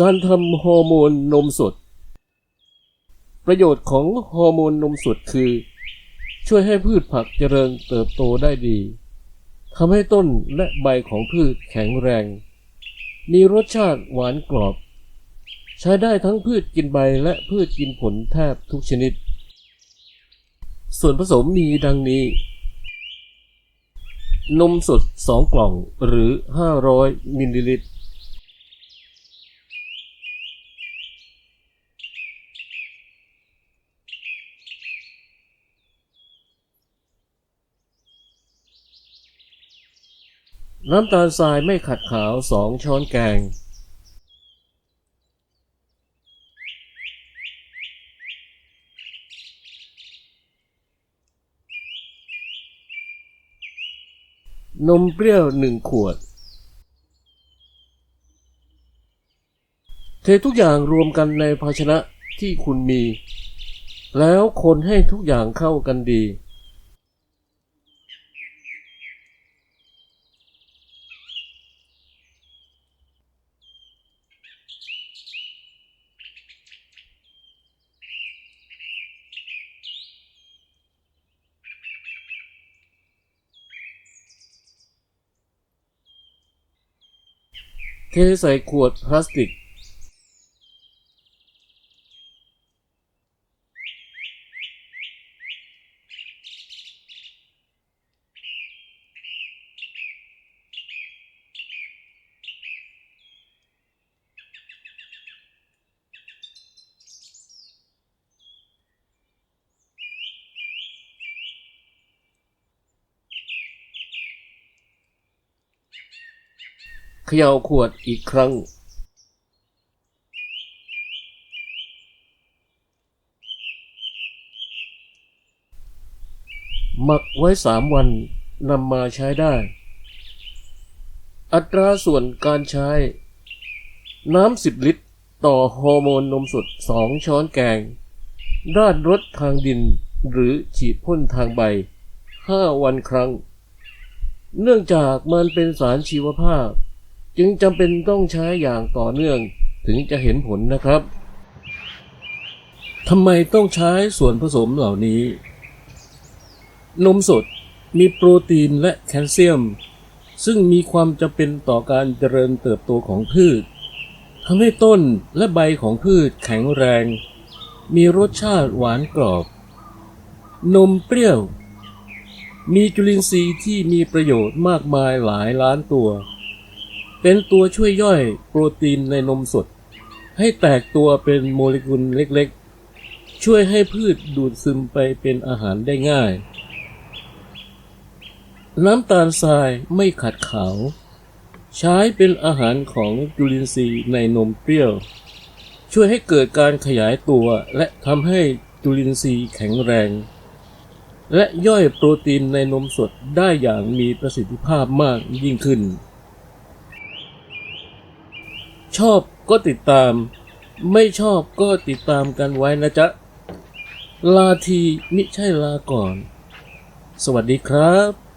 การทำฮอร์โมนนมสด ประโยชน์ของฮอร์โมนนมสดคือ ช่วยให้พืชผักเจริญเติบโตได้ดีทำให้ต้นและใบของพืชแข็งแรง มีรสชาติหวานกรอบ ใช้ได้ทั้งพืชกินใบและพืชกินผลแทบทุกชนิด ส่วนผสมมีดังนี้ นมสด 2 กล่องหรือ 500 มิลลิลิตร น้ำตาลทรายไม่ขัดขาว2ช้อนแกง นมเปรี้ยวหนึ่งขวด เททุกอย่างรวมกันในภาชนะที่คุณมี แล้วคนให้ทุกอย่างเข้ากันดี เทใส่ขวดพลาสติก ขย่าขวดอีกครั้ง หมักไว้สามวันนำมาใช้ได้ อัตราส่วนการใช้ น้ำสิบลิตรต่อฮอร์โมนนมสดสองช้อนแกงราดรดทางดินหรือฉีดพ่นทางใบห้าวันครั้ง เนื่องจากมันเป็นสารชีวภาพ จึงจำเป็นต้องใช้อย่างต่อเนื่องถึงจะเห็นผลนะครับทำไมต้องใช้ส่วนผสมเหล่านี้ นมสดมีโปรตีนและแคลเซียม ซึ่งมีความจำเป็นต่อการเจริญเติบโตของพืชทำให้ต้นและใบของพืชแข็งแรง มีรสชาติหวานกรอบ นมเปรี้ยว มีจุลินทรีย์ที่มีประโยชน์มากมายหลายล้านตัว เป็นตัวช่วยย่อยโปรตีนในนมสด ให้แตกตัวเป็นโมเลกุลเล็กๆ ช่วยให้พืชดูดซึมไปเป็นอาหารได้ง่าย น้ำตาลทรายไม่ขัดขาว ใช้เป็นอาหารของจุลินทรีย์ในนมเปรี้ยว ช่วยให้เกิดการขยายตัวและทำให้จุลินทรีย์แข็งแรง และย่อยโปรตีนในนมสดได้อย่างมีประสิทธิภาพมากยิ่งขึ้น ชอบก็ติดตาม ไม่ชอบก็ติดตามกันไว้นะจ๊ะ ลาทีมิใช่ลาก่อน สวัสดีครับ